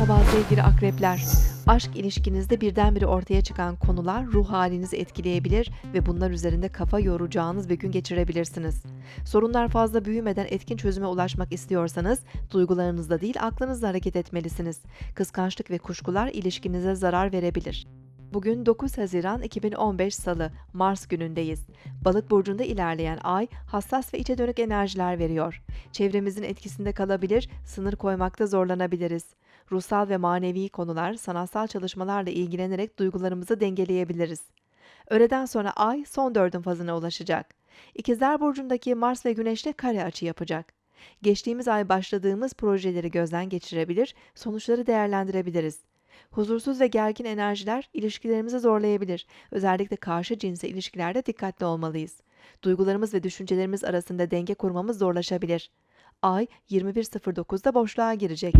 Merhaba sevgili akrepler. Aşk ilişkinizde birdenbire ortaya çıkan konular ruh halinizi etkileyebilir ve bunlar üzerinde kafa yoracağınız bir gün geçirebilirsiniz. Sorunlar fazla büyümeden etkin çözüme ulaşmak istiyorsanız duygularınızla değil aklınızla hareket etmelisiniz. Kıskançlık ve kuşkular ilişkinize zarar verebilir. Bugün 9 Haziran 2015 Salı, Mars günündeyiz. Balık burcunda ilerleyen ay hassas ve içe dönük enerjiler veriyor. Çevremizin etkisinde kalabilir, sınır koymakta zorlanabiliriz. Ruhsal ve manevi konular, sanatsal çalışmalarla ilgilenerek duygularımızı dengeleyebiliriz. Öğleden sonra ay son dördün fazına ulaşacak. İkizler Burcu'ndaki Mars ve Güneş'le kare açı yapacak. Geçtiğimiz ay başladığımız projeleri gözden geçirebilir, sonuçları değerlendirebiliriz. Huzursuz ve gergin enerjiler ilişkilerimizi zorlayabilir. Özellikle karşı cinsle ilişkilerde dikkatli olmalıyız. Duygularımız ve düşüncelerimiz arasında denge kurmamız zorlaşabilir. Ay 21.09'da boşluğa girecek.